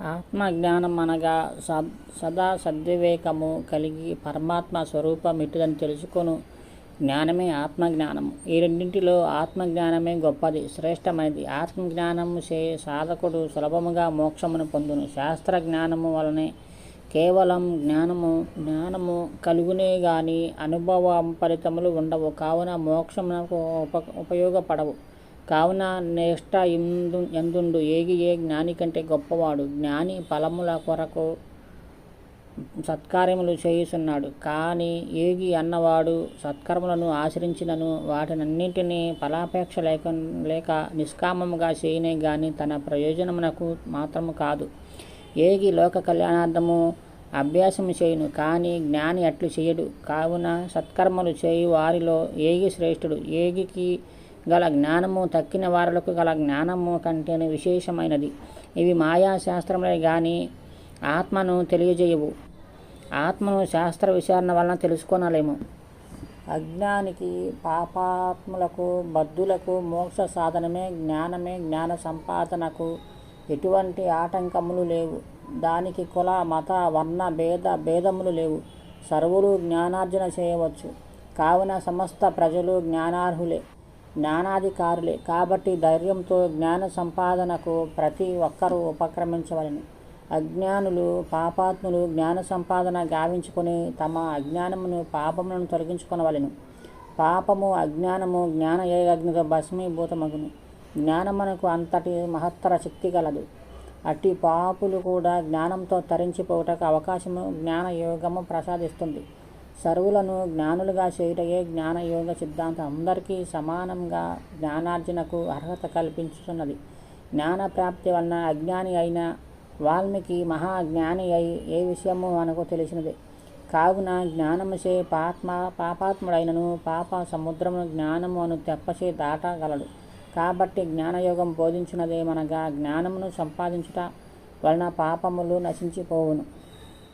ఆత్మజ్ఞానం అనగా సద్ సదా సద్వివేకము కలిగి పరమాత్మ స్వరూపం ఇటుదని తెలుసుకొను. జ్ఞానమే ఆత్మజ్ఞానము. ఈ రెండింటిలో ఆత్మజ్ఞానమే గొప్పది శ్రేష్టమైనది. ఆత్మజ్ఞానము చే సాధకుడు సులభముగా మోక్షమును పొందును. శాస్త్ర జ్ఞానము వలనే కేవలం జ్ఞానము జ్ఞానము కలుగునే గాని అనుభవ ఫలితములు ఉండవు. కావున మోక్షమునకు ఉప ఉపయోగపడవు. కావున నిష్ట ఎందు ఎందుండు ఏగి ఏ జ్ఞాని కంటే గొప్పవాడు. జ్ఞాని ఫలముల కొరకు సత్కార్యములు చేయుచున్నాడు. కానీ ఏగి అన్నవాడు సత్కర్మలను ఆచరించినను వాటినన్నింటినీ ఫలాపేక్ష లేక లేక నిష్కామముగా చేయనే గాని తన ప్రయోజనమునకు మాత్రము కాదు. ఏగి లోక కళ్యాణార్థము అభ్యాసము చేయును కానీ జ్ఞాని అట్లు చేయడు. కావున సత్కర్మలు చేయు వారిలో ఏగి శ్రేష్ఠుడు. ఏగికి గల జ్ఞానము తక్కిన వారులకు గల జ్ఞానము కంటేనే విశేషమైనది. ఇవి మాయా శాస్త్రములే గాని ఆత్మను తెలియజేయవు. ఆత్మను శాస్త్ర విచారణ వలన తెలుసుకొనలేము. అజ్ఞానికి పాపాత్ములకు బద్ధులకు మోక్ష సాధనమే జ్ఞానమే జ్ఞాన సంపాదనకు ఎటువంటి ఆటంకములు లేవు. దానికి కుల మత వర్ణ భేద భేదములు లేవు. సర్వులు జ్ఞానార్జన చేయవచ్చు. కావున సమస్త ప్రజలు జ్ఞానార్హులే. జ్ఞానాధికారులే. కాబట్టి ధైర్యంతో జ్ఞాన సంపాదనకు ప్రతి ఒక్కరూ ఉపక్రమించవలను. అజ్ఞానులు పాపాత్ములు జ్ఞాన సంపాదన గావించుకొని తమ అజ్ఞానమును పాపములను తొలగించుకొనవలెను. పాపము అజ్ఞానము జ్ఞాన ఏయజ్ఞతో భస్మీభూతమగును. జ్ఞానమునకు అంతటి మహత్తర శక్తి గలదు. అట్టి పాపులు కూడా జ్ఞానంతో తరించిపోవుటకు అవకాశము జ్ఞాన యోగము ప్రసాదిస్తుంది. సర్వులను జ్ఞానులుగా చేయుటయే జ్ఞానయోగ సిద్ధాంతం. అందరికీ సమానంగా జ్ఞానార్జనకు అర్హత కల్పించుతున్నది జ్ఞాన ప్రాప్తి వలన అజ్ఞాని అయిన వాల్మీకి మహాజ్ఞాని అయి ఏ విషయము మనకు తెలిసినది. కావున జ్ఞానముచే పాత్మ పాపాత్ముడైనను పాప సముద్రమును జ్ఞానము అను తెప్పచే దాటగలడు. కాబట్టి జ్ఞానయోగం బోధించినదేమనగా జ్ఞానమును సంపాదించుట వలన పాపములు నశించిపోవును.